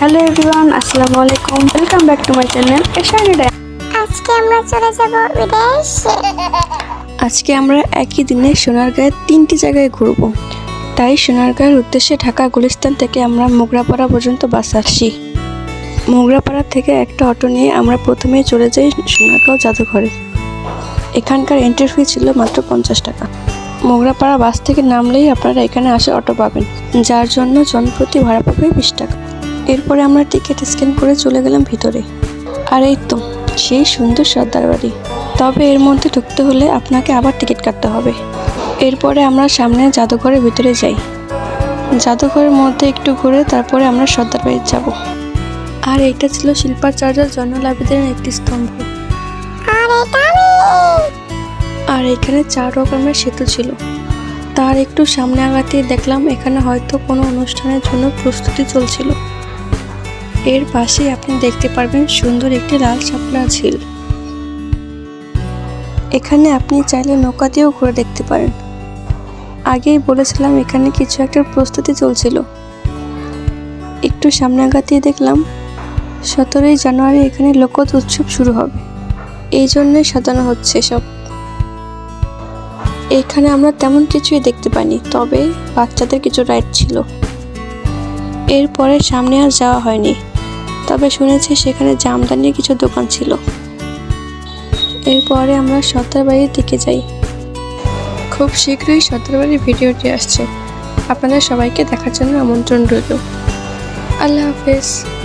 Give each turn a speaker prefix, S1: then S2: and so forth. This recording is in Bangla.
S1: হ্যালো এভরিওয়ান আসসালামু আলাইকুম। Welcome back to my channel Eshani
S2: আজকে আমরা চলে যাব বিদেশে।
S1: আজকে আমরা একই দিনে সোনারগাঁয়ের তিনটি জায়গায় ঘুরবো। তাই সোনারগাঁয়ের উদ্দেশ্যে ঢাকা গুলিস্তান থেকে আমরা মোগরাপাড়া পর্যন্ত বাস আসছি। মোগরাপাড়া থেকে একটা অটো নিয়ে আমরা প্রথমেই চলে যাই সোনারগাঁও জাদুঘরে। এখানকার এন্ট্রি ফি ছিল মাত্র পঞ্চাশ টাকা। মোগরাপাড়া বাস থেকে নামলেই আপনারা এখানে আসে অটো পাবেন যার জন্য জনপ্রতি ভাড়া পাবে বিশ টাকা। এরপরে আমরা টিকিট স্ক্যান করে চলে গেলাম ভিতরে। আর এই তো সেই সুন্দর সর্দার বাড়ি। তবে এর মধ্যে ঢুকতে হলে আপনাকে আবার টিকিট কাটতে হবে। এরপরে আমরা সামনে জাদুঘরের ভিতরে যাই। জাদুঘরের মধ্যে একটু ঘুরে তারপরে আমরা সর্দার বাড়ি যাব। আর এটা ছিল শিল্পাচার্য জনলাভিদের একটি স্তম্ভ।
S2: আর
S1: এখানে চার রকমের সেতু ছিল। তার একটু সামনে আগাতেই দেখলাম এখানে হয়তো কোনো অনুষ্ঠানের জন্য প্রস্তুতি চলছিল। এর পাশেই আপনি দেখতে পারবেন সুন্দর একটি লাল শাপলা ঝিল। এখানে আপনি চাইলে নৌকা দিয়েও ঘুরে দেখতে পারেন। আগেই বলেছিলাম এখানে কিছু একটা প্রস্তুতি চলছিল। একটু সামনে আগাতেই দেখলাম, সতেরোই জানুয়ারি এখানে লোকজ উৎসব শুরু হবে। এই জন্যই সাজানো হচ্ছে সব এখানে আমরা তেমন কিছুই দেখতে পাইনি, তবে বাচ্চাদের কিছু রাইড ছিল। এরপরে সামনে আর যাওয়া হয়নি। তবে শুনেছি সেখানে জামদানির কিছু দোকান ছিল। এরপরে আমরা সতেরবাড়ির দিকে যাই। খুব শীঘ্রই সতেরবাড়ির ভিডিওটি আসছে। আপনাদের সবাইকে দেখার জন্য আমন্ত্রণ রইল। আল্লাহ হাফেজ।